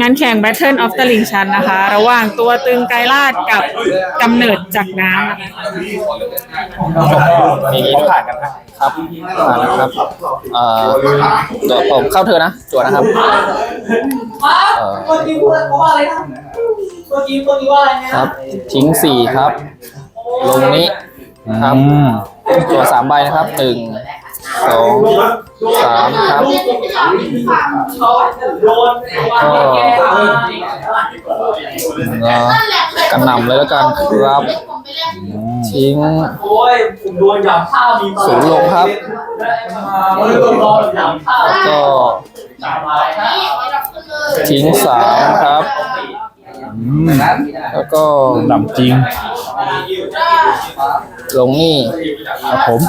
งานแข่ง Battle of the Ring ชันนะคะ ระหว่างตัวตึงไกรลาดกับกำเนิดจากน้ำนะคะมีเขาผ่านกันครับผ่านแล้วครับเอ่อตัวผมเข้าเธอนะจวดนะครับเอ่อเมื่อกี้พูดว่าอะไรนะเมื่อกี้เมื่อกี้ว่าอะไรนะครับ ทิ้งสี่ครับ ลงนี้ครับตัวสามใบนะครับหนึ่งสอง สามครับโดนก็กระหนำเลยแล้วกันครับ ทิ้ง โอ้ยผมโดนหยามข้าวมีศูนย์ลงครับมันโดนรอหยามข้าวก็ หยามอะไรนะทิ้งสามครับ แล้วก็ดำจริง ลงนี่ครับผม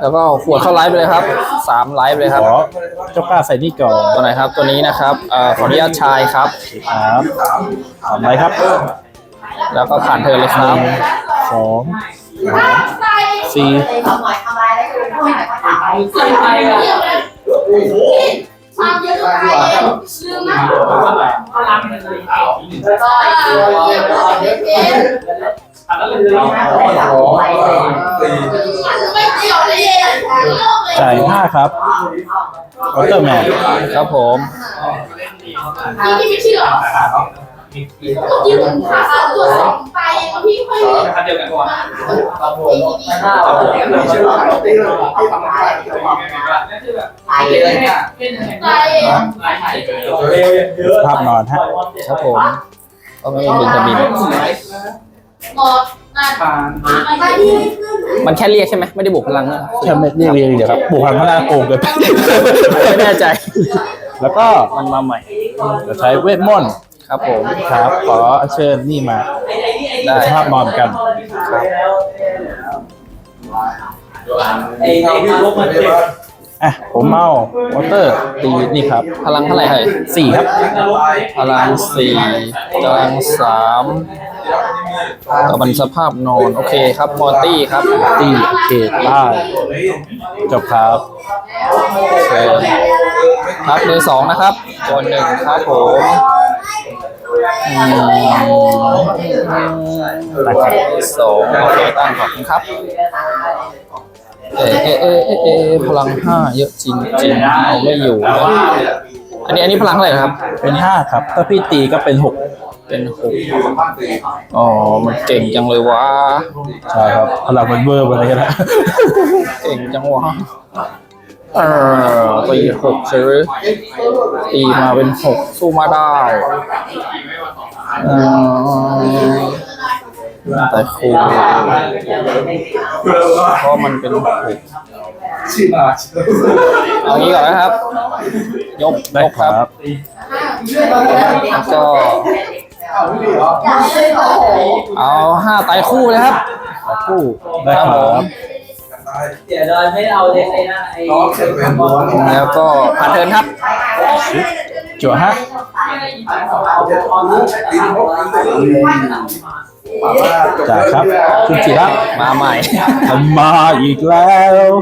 แล้วก็ขวดเข้าไลฟ์ไปเลยครับสามไลฟ์ไปเลยครับ ขอเจ้ากล้าใส่นี่ก่อนตัวไหนครับตัวนี้นะครับเอ่อขออนุญาตชายครับ ครับทำไรครับแล้วก็ผ่านเธอเลยครับสองสี่ ความเยอะไปลืมนะพลังเลยแล้วก็อันนั้นเลยเราไม่เกี่ยวเลยโลกเลยจ่ายห้าครับวอเตอร์แมนครับผมพี่พี่ไม่เชื่อ เมื่อกี้ผมพาตัวสองไปพี่ค่อยคันเดียวกันก่อนไปภาพนอนฮะครับผมก็ไม่บินจะบินหมดนั่นไปที่มันแค่เรียกใช่ไหมไม่ได้บวกพลังนะแค่ไม่เรียกเรียงเดี๋ยวครับบวกพันพลังโอ่งเกินไปไม่แน่ใจ แล้วก็มันมาใหม่จะใช้เวทมนต์ ครับผมครับ ขอเชิญนี่มาได้สภาพนอนเหมือนกันไอ้ไอ้ที่ลบมันเจ็บอะผมเมาวอเตอร์ตีนี่ครับ พลังเท่าไหร่เฮ้ยสี่ครับ พลังสี่กำลังสามต่อบันสภาพนอน โอเคครับมอร์ตี้ครับตีเกตได้จบครับเชิญครับมือสองนะครับตัวหนึ่งครับผม อืมตั้งครับสองโอเคตั้งขอบคุณครับ เอเอเอเอเอพลังห้าเยอะจริงจริงเอาไม่อยู่ อันนี้อันนี้พลังเท่าไรครับ เป็นห้าครับ ถ้าพี่ตีก็เป็นหกเป็นหกอ๋อ มันเก่งจังเลยวะ ใช่ครับพลังมันเวอร์ไปเลยนะ เก่งจังวะ เออตีหกใช่ไหมตีมาเป็นหกสู้มาได้เออแต่ครูเพราะมันเป็นหกเอางี้ก่อนนะครับ ยกยกครับแล้วก็เอาห้าไตคู่เลยครับไตคู่ได้ครับ เดี๋ยวเราไม่เอาเลยไอ้นั่นไอ้แล้วก็ผ่านเทิร์นครับ จั่วฮะ จ่ายครับ คุณจิระมาใหม่ ทำมาอีกแล้ว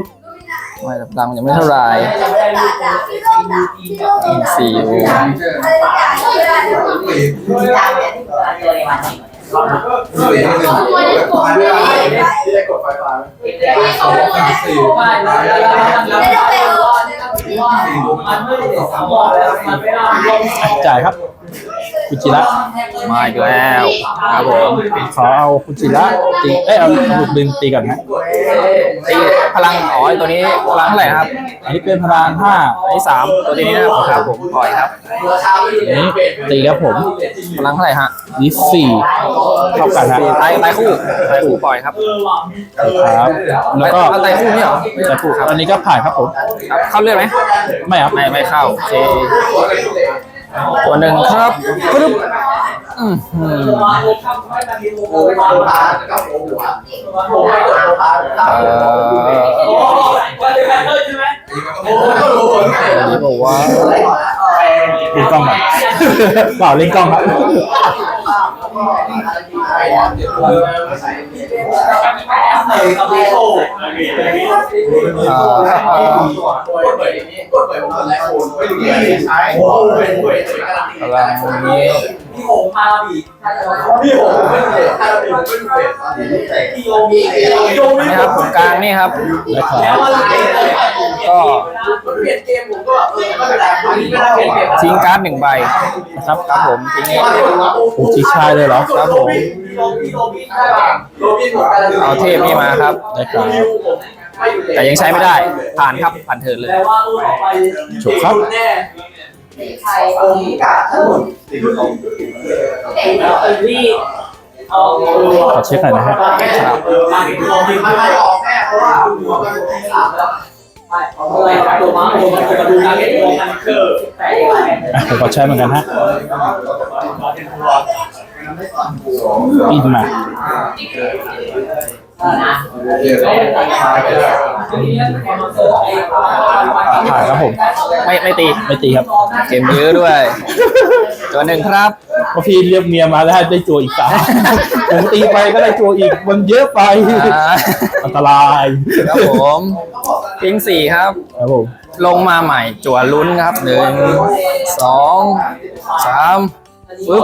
ไม่ตังค์ยังไม่เท่าไหร่สี่อ ยู่มันไม่ได้สามบอกแล้วมันไม่ได้ลงจ่ายครับ คุณจิระมาอีกแล้วครับผมขอเอาคุณจิระตีเอ้ยเอาลูกดึงตีก่อนนะตีพลังอ๋อไอ้ตัวนี้พลังเท่าไหร่นะครับ อันนี้เป็นพลังห้าอันนี้สามตัวนี้นะครับผมปล่อยครับอันนี้ตีครับผมพลังเท่าไหร่ฮะนี่สี่เท่ากันฮะไตไตรคู่ไตรคู่ปล่อยครับครับแล้วก็ไตรคู่นี่เหรอแต่คู่ครับอันนี้ก็ผ่านครับผมครับเข้าเลือดไหมไม่ครับไม่ไม่เข้าโอเค ตัวหนึ่งครับปึ๊บอื้อหือเอ่อนี่บอกว่าเล่นกล้องครับเปล่าเล่นกล้องครับ อใส่กับเบโก้อ่าอ่ากดเปิดนี้กดเปิดผมกดไลค์โอนไม่รู้ยังใช้โอ้ยเป็นเว้ยพลังนี้พี่โหงพาบีพี่โหงไม่รู้เลยพาบีไม่รู้เลยพี่โยมีโยมีนี่ครับผมกลางนี่ครับแล้วอะไรก็เปลี่ยนเกมผมก็เออไม่เป็นไร วันนี้ไม่ได้เปลี่ยนเกมทิ้งการ์ดหนึ่งใบนะครับครับผมทิ้งนี้โอ้ชิชายเลยเหรอครับผมโรบินโรบินได้ป่ะโรบินผมกำลังเอาเทพนี่มาครับได้ครับแต่ยังใช้ไม่ได้ผ่านครับผ่านเถิดเลยแปลว่าตู้ต่อไปฉุกครับแน่ผมกะทั้งหมดที่เอาขอเช็คหน่อยนะฮะมาถึงโรบิ นไม่ออกแน่เพราะว่าหัวมันเป็นสามแล้วไม่เอาอะไราตัวมันจะมาดูการเล่นของมันคืออะผมขอใช้เหมือนกันฮะอินมา ผ่านครับผม ไม่ไม่ตี ไม่ตีครับ เกมเยอะด้วย ตัวหนึ่งครับเพราะพี่เรียกเมียมาแล้วได้จัวอีกสามผมตีไปก็ได้จัวอีก มันเยอะไปอ่าอันตรายครับผมทิ้งสี่ครับ ครับผม ลงมาใหม่ จั่วลุ้นครับหนึ่งสองสามปึ๊บ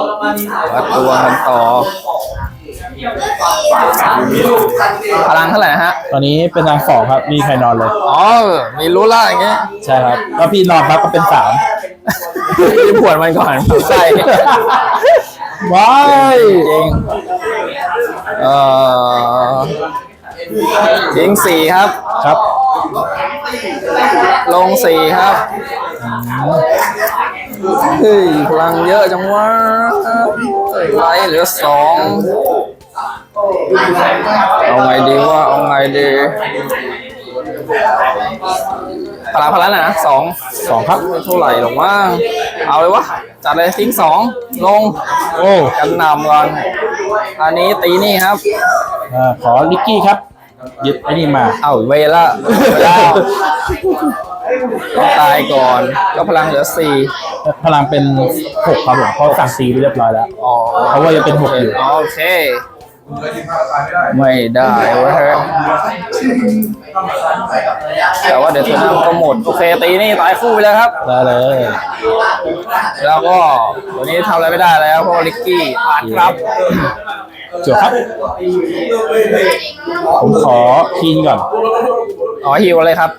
วัดตัวกันต่อ พลังเท่าไหร่นะฮะ ตอนนี้เป็นรางสองครับ มีใครนอนเลย อ๋อ มีรู้ละอย่างเงี้ยใช่ครับแล้วพี่นอนปั๊บก็เป็นสามรีบปวดมันก่อนใช่ว้ายจริงเอ่อทิ้งสี่ครับ ครับ ลงสี่ครับเฮ้ยพลังเยอะจังวะไลท์เหลือสอง เอาไงดีว่าเอาไงดีพลังพลังน่ะนะสองสองครับเท่าไหร่หรอกว่า เอาเลยวะจัดเลยทิ้งสองลง โอ้กันนำก่อนอันนี้ตีนี่ครับอ่าขอลิกกี้ครับยึดไอ้นี่มา เอ้าเวละเวลาต้องตายก่อน ก็พลังเหลือสี่พลังเป็นหกครับผมเพราะสั่งตีไปเรียบร้อยแล้วอ๋อเพราะว่ายังเป็นหกอยู่โอเค ไม่ได้เว้ยแต่ว่าเดี๋ยวเทอร์นาก็หมด โอเคตีนี่ตายคู่ไปแล้วครับ ได้เลย แล้วก็ตัวนี้ทำอะไรไม่ได้แล้วเพราะว่าลิกกี้ผ่านครับจวบครับ ผมขอคีนก่อน อ๋อฮิวเลยครับ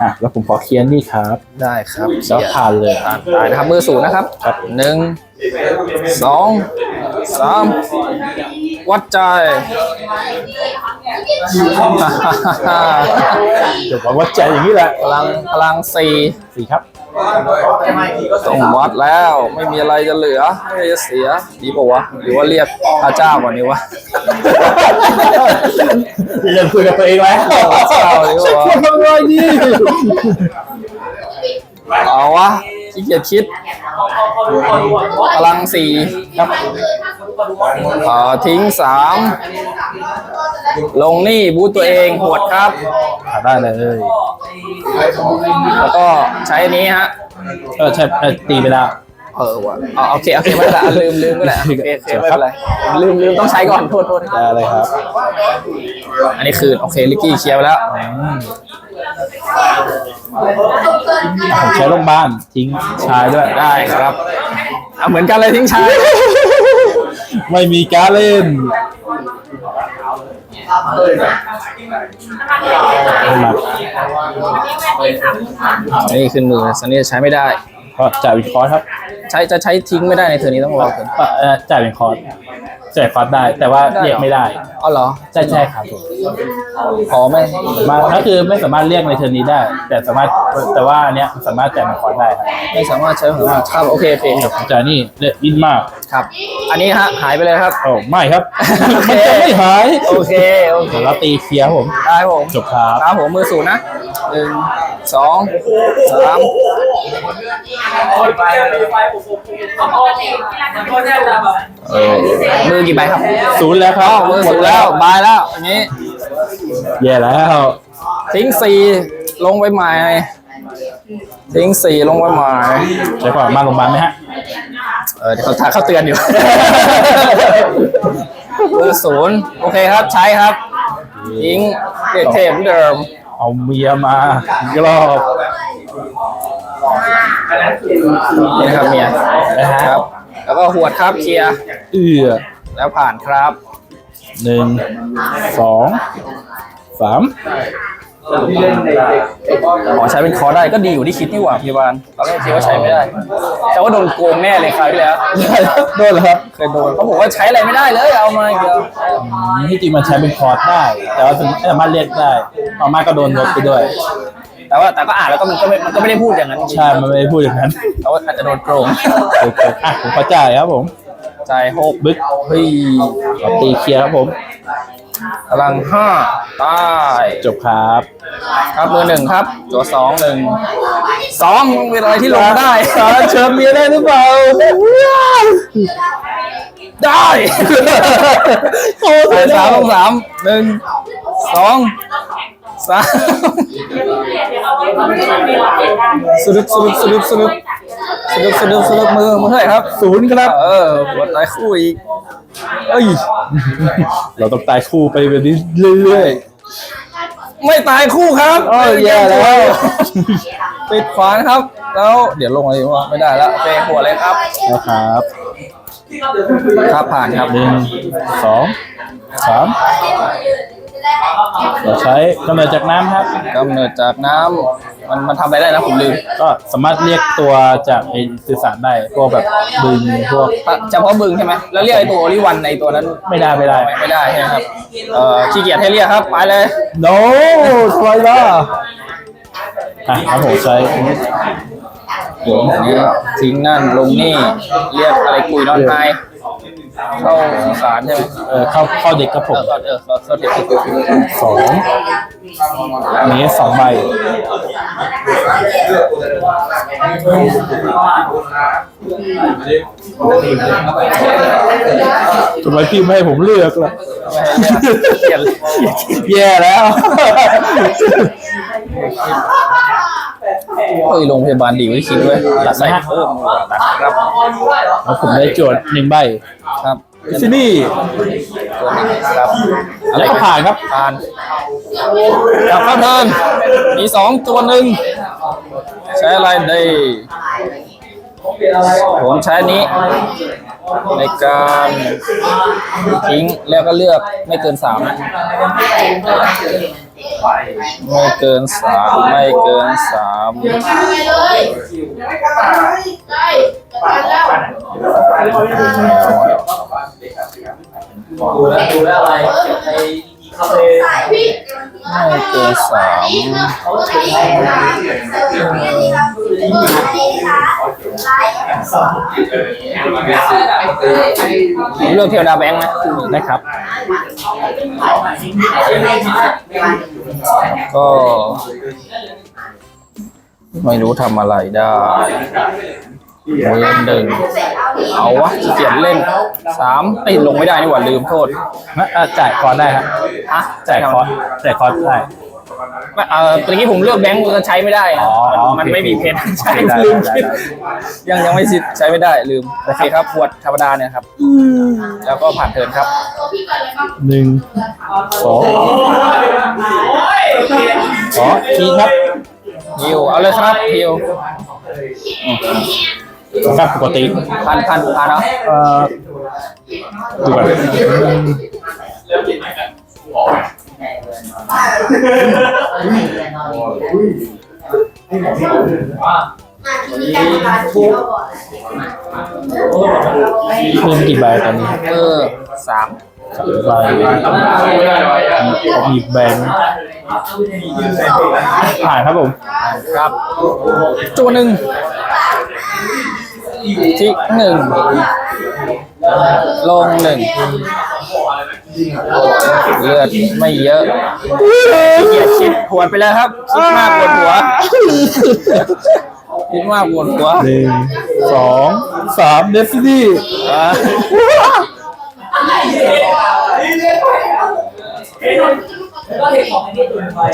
อะ แล้วผมขอเคลียร์นี่ครับ ได้ครับแล้วผ่านเลยผ่านตายนะครับมือศูนย์นะครับครับหนึ่ง สองสามวัดใจเดี๋ยวผมวัดใจอย่างนี้แหละพลังพลังสี่สี่ครับต้องวัดแล้วไม่มีอะไรจะเหลือ ไม่มีอะไรจะเสีย ดีปะวะ หรือว่าเรียกพระเจ้าก่อนดีวะยังคุยกับตัวเองแล้วเศร้าดีกว่าพูดทำไมดีเอาวะ ขี้เกียจคิดพลังสี่ครับเอ่อทิ้งสามลงนี่บูตตัวเองหวดครับอะได้เลย แล้วก็ใช้อันนี้ฮะเออใช่เออตีไปแล้ว เออว่ะอ๋อโอเคโอเคไม่เป็นไรอะลืมลืมก็ได้โอเคโอเคไม่เป็นไรลืมลืมต้องใช้ก่อนโทษโทษได้เลยครับ อันนี้คืนโอเคลิกกี้เคลียร์ไปแล้วอืมผมใช้โรงพยาบาลทิ้งชายด้วยได้ครับเอาเหมือนกันเลยทิ้งชาย ไม่มีการเล่นเอามา นี่ขึ้นมือซันนี่ใช้ไม่ได้ ก็จ่ายวินคอร์สครับใช้จะใช้ทิ้งไม่ได้ในเทอร์นี้ต้องรอเกินเอ่อเอ่อจ่ายเป็นคอร์สจ่ายคอร์สได้ แต่ว่าเรียกไม่ได้อ๋อเหรอใช่ใช่ครับผมอ๋อไม่มาก็คือไม่สามารถเรียกในเทอร์นี้ได้ แต่สามารถแต่ว่าอันเนี้ยสามารถจ่ายเป็นคอร์สได้ครับไม่สามารถใช้ของเราครับโอเคโอเคผมจ่ายนี่เล่นอินมากครับ อันนี้ฮะหายไปเลยครับ โอ้ไม่ครับโอเค มันจะไม่หายโอเคโอเคเดี๋ยวเราตีเคลียร์ครับผมได้ครับผมจบครับครับผมมือศูนย์นะ หนึ่งสองสามไปไปผมผมผมก็แน่แบบเออมือกี่ใบครับศูนย์แล้วคอ๋รัอบมือศูนย์แล้วบายแล้วอย่างนี้ แย่แล้ว ทิ้งสี่ลงไปใหม่ ทิ้งสี่ลงไปใหม่ ใช้ความมาโรงพยาบาลไหมฮะ เออเดี๋ยวเขาเขาเตือนอยู่เบอร์ศูนย์โอเคครับใช้ครับ ทิ้งเด็ดเทปเดิม เอาเมียมาอีกรอบนี่นะครับเมียนะครับ แล้วก็หวดครับเคลียร์เอื้อแล้วผ่านครับหนึ่งสองสาม อ๋อใช้เป็นคอได้ก็ดีอยู่ที่คิดนี่หว่าพี่บานตอนแรกคิดว่าใช้ไม่ได้ แต่ว่าโดนโกงแน่เลยคราวที่แล้วโดนเหรอครับเคยโดนเขาบอกว่าใช้อะไรไม่ได้เลยเอามาอย่างเดียวอืมที่จริงมันใช้เป็นคอร์สได้ แต่ว่าไม่สามารถเรียกได้ต่อมาก็โดนลบไปด้วย แต่ว่าแต่ก็อ่านแล้วก็มันก็ไม่มันก็ไม่ได้พูดอย่างนั้นจริงๆใช่มันไม่ได้พูดอย่างนั้นแต่ว่าอาจจะโดนโกงโอเคอะผมเข้าใจครับผมจ่ายหกบึ๊กเฮ้ยขอตีเคลียร์ครับผม พลังห้าตายจบครับ ครับมือหนึ่งครับ ตัวสองหนึ่งสองเป็นอะไรที่ลงได้สารเชิญเมียได้หรือเปล่า ได้โอ้ใส่ยสามลงสามหนึ่งสอง สามสะดุดสะดุดสะดุดสะดุดสะดุดสะดุดสะดุดมือมือเท่าไหร่ครับศูนย์ครับ เออหัวตายคู่อีกเอ้ย เราต้องตายคู่ไปแบบนี้เรื่อยไม่ตายคู่ครับๆอ้าวแย่แล้วปิดขวานครับ แล้วเดี๋ยวลงอะไรวะไม่ได้แล้วโอเคหัวเลยครับนะครับครับผ่านครับหนึ่งสองสาม เราใช้กำเนิดจากน้ำครับ กำเนิดจากน้ำมันมันทำอะไรได้นะผมลืมก็สามารถเรียกตัวจากไอสื่อสารได้พวกแบบบึงพวก เฉพาะบึงใช่ไหมแล้วเรียกไอ้ตัวโอลิวันในตัวนั้นไม่ได้ไม่ได้ ไม่ได้ใช่ไหมครับเอ่อขี้เกียจให้เรียกครับไปเลย โน้ทำไมล่ะอะครับผมใช้เดี๋ยวนี้ทิ้งนั่นลงนี่ เรียกอะไรกุยนอนไฮ เข้าสื่อสารใช่ไหมเออเข้าเข้าเด็กกับผเอมอเออเข้าเข้าเด็กสองอันนี้สองใบทำไมพี่ไม่ให้ผมเลือกล่ะเขียนแย่แล้ว เฮ้ยโรงพยาบาลดีไว้คิดด้วยตัดใส่เพิ่มตัดครับแล้วผมได้โจทย์หนึ่งใบครับที่นี่ตัวนี้ครับแล้วก็ผ่านครับผ่านกลับเข้าเทิร์นมีสองตัวหนึ่งใช้อะไรได้ผมใช้อันนี้ ในการทิ้งแล้วก็เลือกไม่เกินสามนะ ไม่เกินสามไม่เกินสามไปเลยได้จะทันแล้วดูแลดูแลอะไรไอ้คาเฟ่สายพี่ไม่เกินสามเขาใช้ค่ะเสิร์ฟนี่นี่ครับนี่ค่ะไลฟ์ผมเลือกเทวดาแบงค์นะได้ครับ ก็ไม่รู้ทำอะไรได้เวนหนึ่งเอาวะเขียนเล่นสามไอ้ยลงไม่ได้นี่หว่าลืมโทษนะอะจ่ายคอร์สได้ครับจ่ายคอร์สจ่ายคอร์สได้ เออตะกี้ผมเลือกแบงค์ก็ใช้ไม่ได้นะอ๋อมันมันโอเคไม่มีเพชรใช้ได้ลืมได้คิดได้ ยังยังไม่สิทธิ์ใช้ไม่ได้ลืมโอเคครับขวดธรรมดาเนี่ยครับแล้วก็ผ่านเทิร์นครับตัวพี่ก่อนเลยมั้งหนึ่งสองสองทีครับฮิวเอาเลยครับฮิวครับปกติพันพันพันเนาะเอ่อดูก่อน อะทีนี้การทำงานที่เราบอกเพิ่มกี่ใบตอนนี้เออสามสามใบผมมีแบงค์ผ่านครับผม ครับตัวหนึ่งที่หนึ่ง ลงหนึ่งเลือดไม่เยอะเกียดคิดหวนไปแล้วครับ คิดมากปวดหัว คิดมากปวดหัวหนึ่งสองสามเดฟินี่อ่า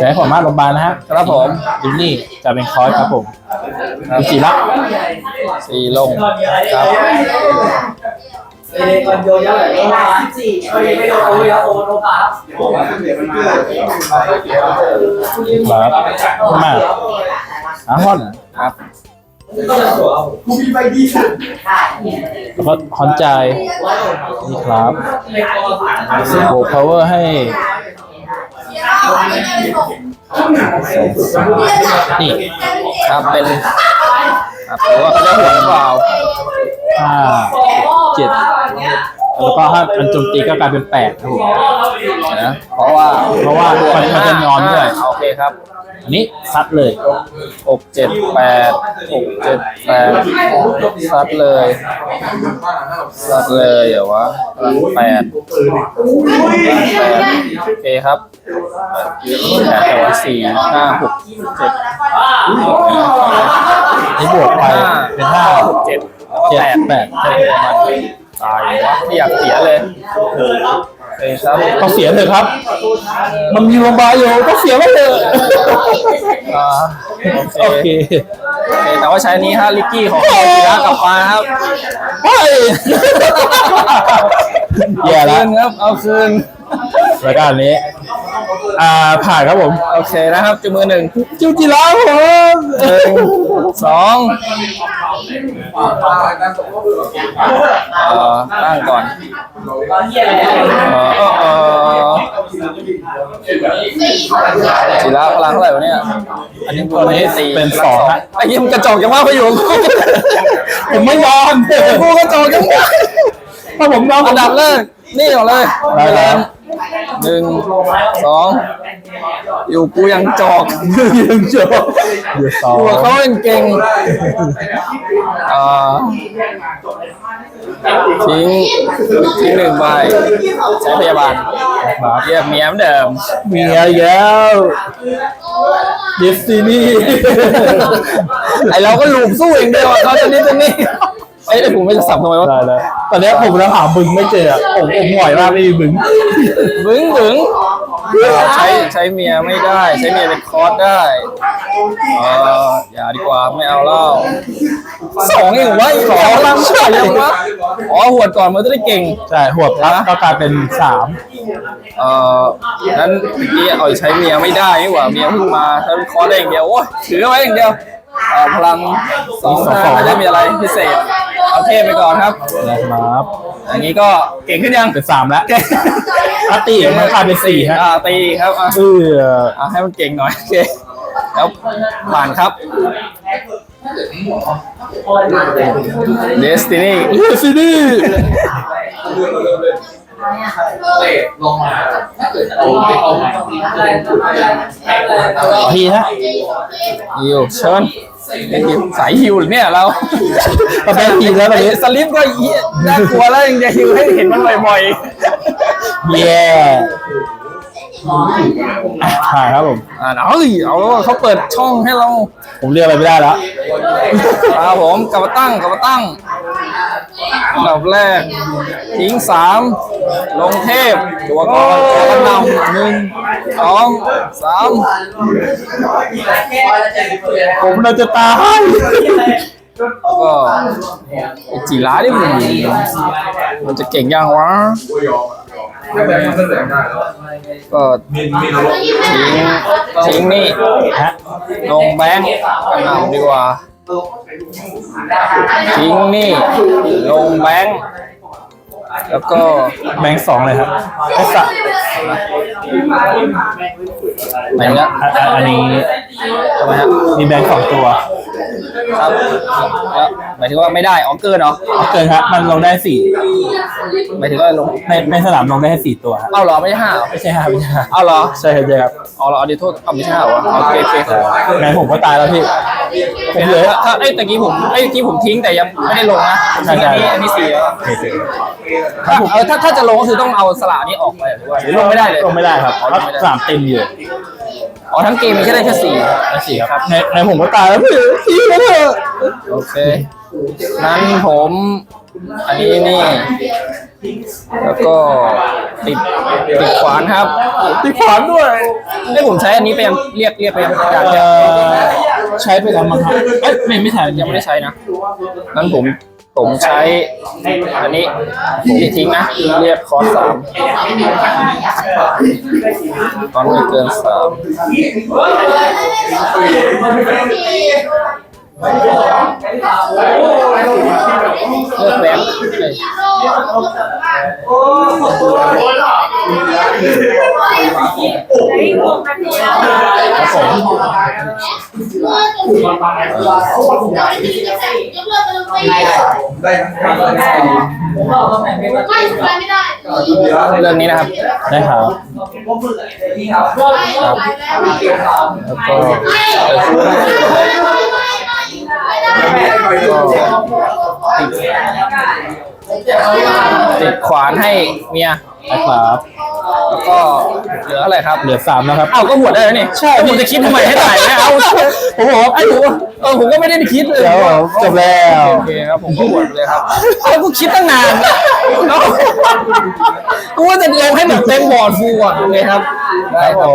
จะให้ผมมาโรงพยาบาลนะฮะครับผมดินนี่จะเป็นคอร์สครับผมมีกี่ละสี่ลงครับ เอเดนโยเยอะเลยสิบสี่ไม่ไม่โดนโอ้ยโอ้โนกาครับครับมาอาฮอนครับกูมีใบดีสุดแล้วก็ฮอนใจายนี่ครับโบพาวเวอร์ให้นี่ครับเป็นครับหรือว่าเขาจะหัวหรือเปล่าห้า เจ็ดแล้วก็ถ้ามันโจมตีก็กลายเป็นแปดครับผมนะเพราะว่าเพราะว่ามันมันจะนอนด้วยโอเคครับ อันนี้ซัดเลยหกเจ็ดแปดหกเจ็ดแปดซัดเลยซัดเลยเดี๋ยววะพลังแปดแปดโอเคครับแปดแต่ว่าสี่ห้าหกเจ็ดนี่บวกไปเป็นห้าหกเจ็ด เจ็ดแปดแปดใช่ประมาณตายวะไม่อยากเสียเลยโอเคครับต้องเสียเถอะครับ มันมีโรงพยาบาลอยู่ก็เสียไปเถอะอ่าโอโอเค เคโอเค แต่ว่าใช้อันนี้ฮะลิกกี้ของกีฬากลับมาครับ เฮ้ย แย่แล้วคืนครับ เอาคืน รายการนี้ อ่าผ่านครับผมโอเคนะครับจุดมือหนึ่งจิวจิราผมหนึ่งสองเอ่อตั้งก่อนเอ่อเอ่อเอ่อจีระพลังเท่าไหร่วะเนี่ย อันนี้ตัวนี้สี่เป็นสองฮะ ไอ้ยิ้มกระจอกจังว่าพยุงผมไม่ยอมกูกระจอกจังวะ ถ้าผมยอมอันดับแรกนี่ก่อนเลยได้ครับหนึ่งสองอยู่กูยังจอกยังเจอเดี๋ยวสองตัวเขาเป็นเก่งอ่าทิ้งทิ้งหนึ่งใบใช้พยาบาลเรียบเมียเหมอนเดิมเมียอีกแล้วดิสตินีไอเราก็หลุมสู้อย่างเดียวอะเขาจะนิดจะนี่ไอ้ยไอ้ผมไม่จะสับทำไมวะได้แล้วตอนนี้ผมกำลังหาบึงไม่เจออะผมผมหงอยมากไม่มีบึง บึ้งบึ้งใช้ใช้เมียไม่ได้ ใช้เมียเป็นคอร์สได้เอออย่าดีกว่าไม่เอาเล่าสองเองวะอีกสองลังเชื่อยังวะอ๋อหวดก่อนมันจะได้เก่ง ใช่หัวพับก็กลายเป็นสามเอ่อนั้นเมื่อกี้เอาใช้เมียไม่ได้นี่หว่าเมียเพิ่งมาใช้เป็นคอร์สได้อย่างเดียวโอ้ยถือไว้อย่างเดียว เอ่อพลังสองสองไม่ได้มีอะไรพิเศษเอาเทพไปก่อนครับ นะครับอย่างนี้ก็เก่งขึ้นยังเป็นสามแล้วถ้าตีมันกลายเป็นสี่ฮะอ่าตีครับอะเอออะให้มันเก่งหน่อยโอเคแล้วผ่านครับ Destiny เฮ้ยสินี่ เตะลงมาโอ้ยเอาใหม่ขอทีฮะฮิวเชิญเป็นฮิวสายฮิวหรือเนี่ยเราก็เป็นทีแล้วตอนนี้สลิปก็เหี้ยน่ากลัวแล้วยังจะฮิวให้เห็นมันบ่อยเย่ผ่านครับผมๆอ่าเอาสิเอาแล้วเขาเปิดช่องให้เรา ผมเรียกอะไรไม่ได้แล้วครับผมกลับมาตั้งกลับมาตั้ง อันดับแรก ทิ้งสามลงเทพตัวก่อนแล้วก็นำหนึ่งสองสามผมน่าจะตายก็ไอ้จีร้านี่มันมันจะเก่งยังวะไม่แบ่งไม่แบ่งได้แล้วก็ทิ้งทิ้งนี่ฮะลงแบงค์กระหน่ำดีกว่า ทิ้งนี่ลงแบงค์แล้วก็แบงค์สองเลยครับไอ้สัตว์ไหนเนี้ยอะอะอันนี้ทำไมฮะมีแบงค์สองตัวครับแล้ว หมายถึงว่าไม่ได้อ๋อเกินเหรอเกินครับ มันลงได้สี่หมายถึงว่าลงในในสนามลงได้แค่สี่ตัวครับเอาเหรอไม่ใช่ห้าเหรอไม่ใช่ห้าไม่ใช่ห้าเอาเหรอใช่ครับใช่ครับเอาเหรอเอาดีโทษเอาไม่ใช่ห้าเหรอโอเคโอเคแบงค์ผมก็ตายแล้วพี่ผมเหลือถ้าไอ้ยตะกี้ผมไอ้ยตะกี้ผมทิ้งแต่ยังไม่ได้ลงนะใช่ใช่อันนี้อันนี้สี่แล้วโอเคถ้าเออถ้าถ้าจะลงก็คือต้องเอาสลากนี้ออกไปหรือว่าหรือลงไม่ได้เลยลงไม่ได้ครับเพราะสนามเต็มอยู่อ๋อทั้งเกมมีแค่ได้แค่สี่ได้สี่ครับในในผมก็ตายแล้วพี่สี่แล้วเถอะโอเค นั้นผม อันนี้นี่ แล้วก็ติดติดขวานครับตีขวานด้วยได้ยผมใช้อันนี้ไปยังเรียกเรียกไปยังอยากเอ่จะอใช้ไปแล้วมั้งครับเอ้ยไม่ไม่ใช่ยังไม่ได้ใช้นะนั้นผมผมใช้ อันนี้ที่ทิ้งนะ เรียกคอร์สสามตอนไม่เกินสามเลือกแบงค์ เอ้ยครับผมได้ทั้งการได้ไม่ทำอะไรไม่ได้เรื่องนี้นะครับได้ครับที่ครับ แล้วก็ติดขวานให้เมียได้ครับแล้วก็เหลืออะไรครับเหลือสามแล้วครับ เอ้าก็หมดได้แล้วนี่ใช่ผมจะคิดทำไมให้ตายเนี่ยเอาผมบอกว่าไอ้ผมเออผมก็ไม่ได้คิดเลยเดี๋ยวจบแล้วโอเคครับผมก็หมดเลยครับเอากูคิดตั้งนานเอ้ากูว่าจะลงให้แบบเต็มบอร์ดฟูอะโอเคครับได้ครับ